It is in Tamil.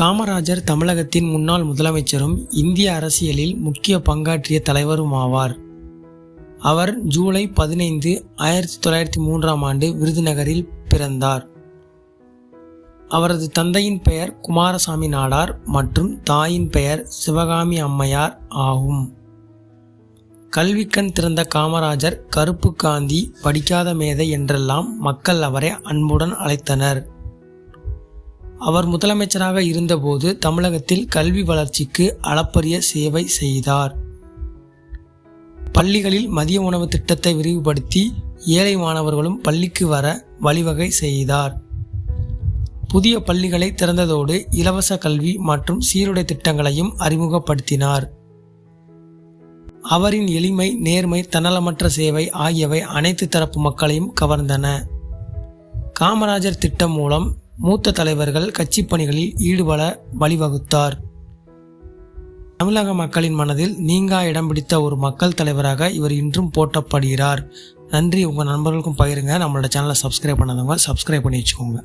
காமராஜர் தமிழகத்தின் முன்னாள் முதலமைச்சரும் இந்திய அரசியலில் முக்கிய பங்காற்றிய தலைவரும் ஆவார் அவர் ஜூலை பதினைந்து ஆயிரத்தி தொள்ளாயிரத்தி மூன்றாம் ஆண்டு விருதுநகரில் பிறந்தார். அவரது தந்தையின் பெயர் குமாரசாமி நாடார் மற்றும் தாயின் பெயர் சிவகாமி அம்மையார் ஆகும். கல்விக்கண் திறந்த காமராஜர் கருப்பு காந்தி படிக்காத மேதை என்றெல்லாம் மக்கள் அவரை அன்புடன் அழைத்தனர். அவர் முதலமைச்சராக இருந்தபோது தமிழகத்தில் கல்வி வளர்ச்சிக்கு அளப்பரிய சேவை செய்தார். பள்ளிகளில் மதிய உணவு திட்டத்தை விரிவுபடுத்தி ஏழை மாணவர்களும் பள்ளிக்கு வர வழிவகை செய்தார். புதிய பள்ளிகளை திறந்ததோடு இலவச கல்வி மற்றும் சீருடை திட்டங்களையும் அறிமுகப்படுத்தினார். அவரின் எளிமை நேர்மை தன்னலமற்ற சேவை ஆகியவை அனைத்து தரப்பு மக்களையும் கவர்ந்தன. காமராஜர் திட்டம் மூலம் மூத்த தலைவர்கள் கட்சி பணிகளில் ஈடுபட வழிவகுத்தார். தமிழக மக்களின் மனதில் நீங்கா இடம் பிடித்த ஒரு மக்கள் தலைவராக இவர் இன்றும் போட்டப்படுகிறார் நன்றி உங்கள் நண்பர்களுக்கும் பகிருங்க. நம்மளோட சேனலை சப்ஸ்கிரைப் பண்ணாதவங்க சப்ஸ்கிரைப் பண்ணி வச்சுக்கோங்க.